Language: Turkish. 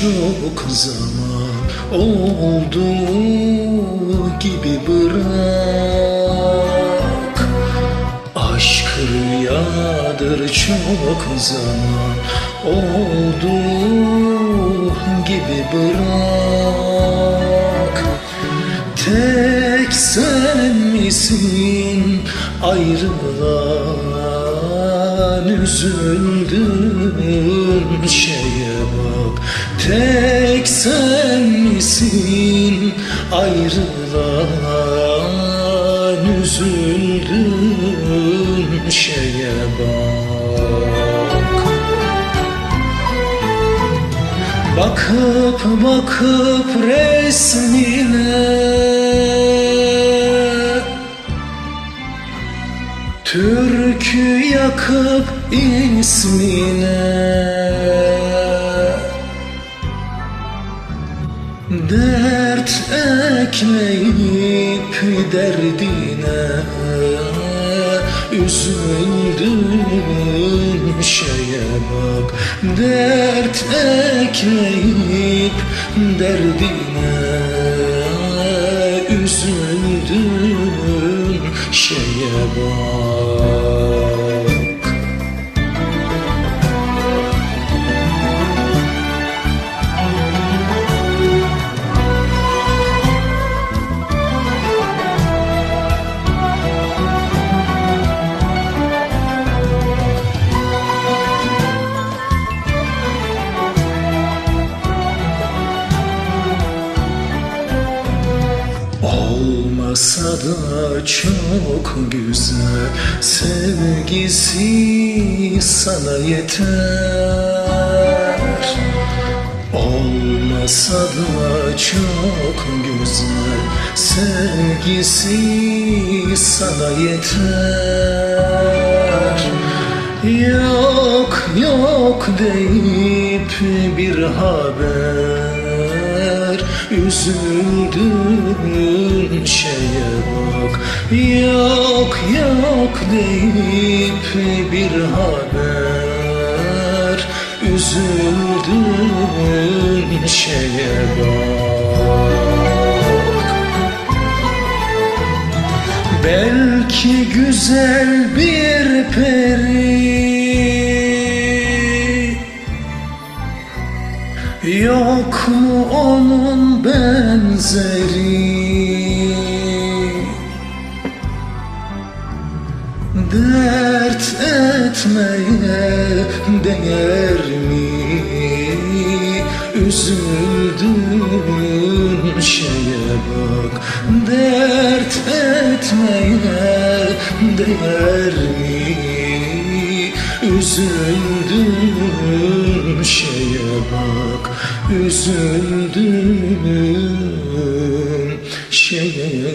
çok zaman oldu gibi bırak. Aşk rüyadır çok zaman oldu gibi bırak. Tek sen misin? Ayrılan üzüldüm şeye bak. Tek sen misin? Ayrılan üzüldüm şeye bak. Bakıp bakıp resmine Türkü yakıp ismine. Dert ekleyip derdine. Üzüldüm şeye bak. Dert ekleyip derdine. Üzüldüm şeye bak Olmasa da çok güzel Sevgisi sana yeter. Olmasa da çok güzel Sevgisi sana yeter. Yok yok deyip bir haber Üzüldüm şeye bak. Yok yok deyip bir haber. Üzüldüm şeye bak. Belki güzel bir peri Yok mu onun benzeri Dert etmeye değer mi? Üzüldüm şeye bak Dert etmeye değer mi? Üzüldüm şeye bak Üzüldüm şeye